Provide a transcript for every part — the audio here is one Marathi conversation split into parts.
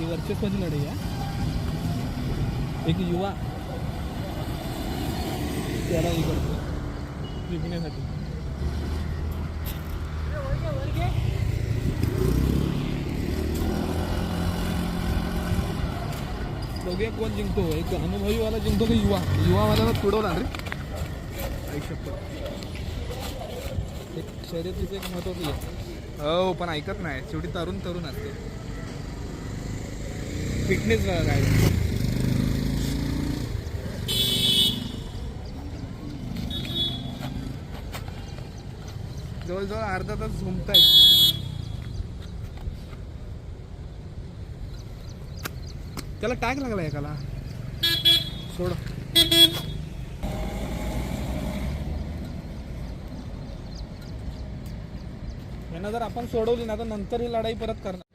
ती वर्चस्वाची लढाई आहे. एक युवा त्याला हे करतो. जिंकण्यासाठी. बघूया कोण जिंकतो? एक अनुभवीवाला जिंकतो की युवा? युवावाल्याला तुडवला रे आयुष्यभर एक शर्यतीचं एक महत्वाचं आहे हो पण ऐकत नाही. शेवटी तरुण तरुण असते. फिटनेस काय जवळजवळ अर्धा तास झुमतायत. त्याला टॅग लागला एकाला. सोड. यांना जर आपण सोडवली ना तर नंतर ही लढाई परत करणार.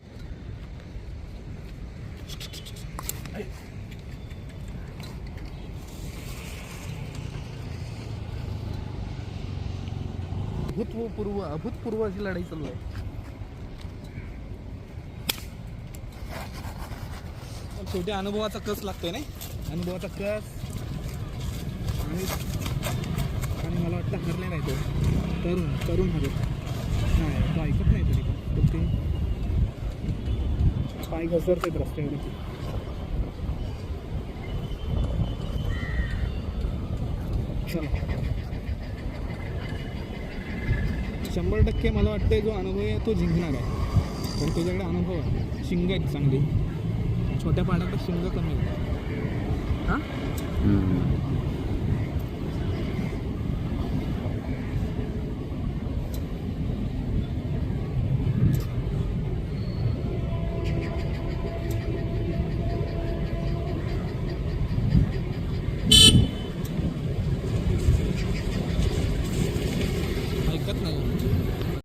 अभूतपूर्व अभूतपूर्व अशी लढाई चालू आहे. शेवटी अनुभवाचा कस लागतोय नाही? अनुभवाचा कस आणि आणि मला वाटतं हरले नाही तो. तरुण तरुण हरत नाही तो ऐकत नाही तरी पण. पण ते पाय घसरतात रस्त्यावरती. चला. शंभर टक्के मला वाटतं जो अनुभव आहे तो जिंकणार आहे. पण त्याच्याकडे अनुभव आहे. शिंग आहेत चांगली. छोट्या पाण्यात शिंग कमी आहे हां?